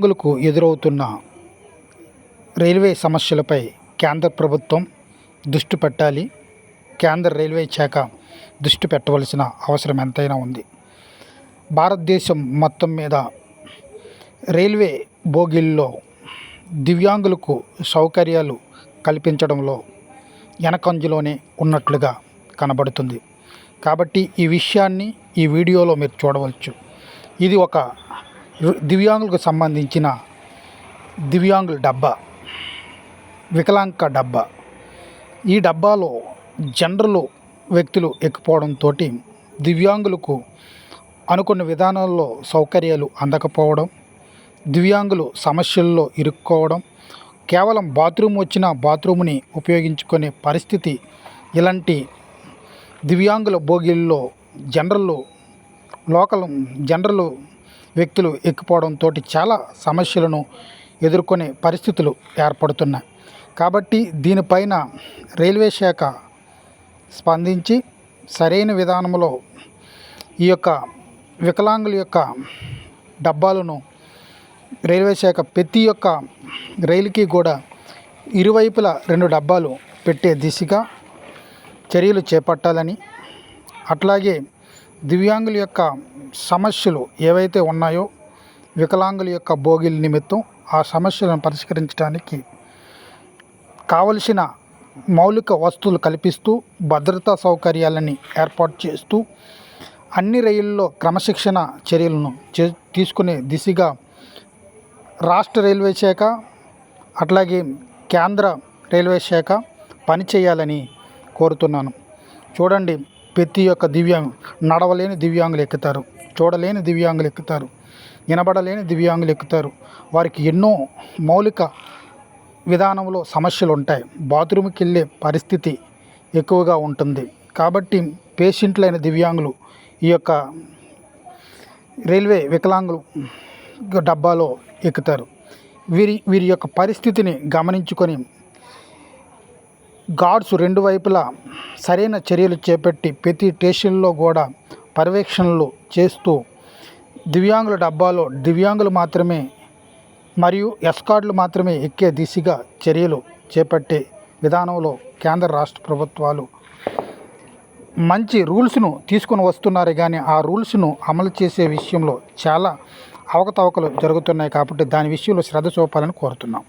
దివ్యాంగులకు ఎదురవుతున్న రైల్వే సమస్యలపై కేంద్ర ప్రభుత్వం దృష్టి పెట్టాలి. కేంద్ర రైల్వే శాఖ దృష్టి పెట్టవలసిన అవసరం ఎంతైనా ఉంది. భారతదేశం మొత్తం మీద రైల్వే బోగిల్లో దివ్యాంగులకు సౌకర్యాలు కల్పించడంలో వెనకంజలోనే ఉన్నట్లుగా కనబడుతుంది. కాబట్టి ఈ విషయాన్ని ఈ వీడియోలో మీరు చూడవచ్చు. ఇది ఒక దివ్యాంగులకు సంబంధించిన దివ్యాంగుల డబ్బా వికలాంక డబ్బా. ఈ డబ్బాలో జనరల్ వ్యక్తులు ఎక్కిపోవడంతో దివ్యాంగులకు అనుకున్న విధానాల్లో సౌకర్యాలు అందకపోవడం దివ్యాంగులు సమస్యల్లో ఇరుక్కోవడం కేవలం బాత్రూమ్ వచ్చిన బాత్రూమ్ని ఉపయోగించుకునే పరిస్థితి ఇలాంటి దివ్యాంగుల బోగిల్లో జనరల్ లోకల్ జనరల్ వ్యక్తులు ఎక్కిపోవడంతో చాలా సమస్యలను ఎదుర్కొనే పరిస్థితులు ఏర్పడుతున్నాయి. కాబట్టి దీనిపైన రైల్వే శాఖ స్పందించి సరైన విధానంలో ఈ యొక్క వికలాంగుల యొక్క డబ్బాలను రైల్వే శాఖ ప్రతి ఒక్క రైలుకి కూడా ఇరువైపులా రెండు డబ్బాలు పెట్టే దిశగా చర్యలు చేపట్టాలని అట్లాగే దివ్యాంగుల యొక్క సమస్యలు ఏవైతే ఉన్నాయో వికలాంగుల యొక్క భోగిల నిమిత్తం ఆ సమస్యలను పరిష్కరించడానికి కావలసిన మౌలిక వస్తువులు కల్పిస్తూ భద్రతా సౌకర్యాలని ఏర్పాటు చేస్తూ అన్ని రైళ్ళలో క్రమశిక్షణ చర్యలను చే తీసుకునే దిశగా రాష్ట్ర రైల్వే శాఖ అట్లాగే కేంద్ర రైల్వే శాఖ పనిచేయాలని కోరుతున్నాను. చూడండి ప్రతి యొక్క దివ్యాంగ నడవలేని దివ్యాంగులు ఎక్కుతారు. చూడలేని దివ్యాంగులు ఎక్కుతారు. వినబడలేని దివ్యాంగులు ఎక్కుతారు. వారికి ఎన్నో మౌలిక విధానంలో సమస్యలు ఉంటాయి. బాత్రూమ్కి వెళ్ళే పరిస్థితి ఎక్కువగా ఉంటుంది. కాబట్టి పేషెంట్లైన దివ్యాంగులు ఈ యొక్క రైల్వే వికలాంగులు డబ్బాలో ఎక్కుతారు. వీరి వీరి యొక్క పరిస్థితిని గమనించుకొని గార్డ్స్ రెండు వైపులా సరైన చర్యలు చేపట్టి ప్రతి స్టేషన్లో కూడా పర్యవేక్షణలు చేస్తూ దివ్యాంగుల డబ్బాలో దివ్యాంగులు మాత్రమే మరియు ఎస్కార్డులు మాత్రమే ఎక్కే దిశగా చర్యలు చేపట్టే విధానంలో కేంద్ర రాష్ట్ర ప్రభుత్వాలు మంచి రూల్స్ను తీసుకొని వస్తున్నారు కానీ ఆ రూల్స్ను అమలు చేసే విషయంలో చాలా అవకతవకలు జరుగుతున్నాయి కాబట్టి దాని విషయంలో శ్రద్ధ చూపాలని కోరుతున్నాం.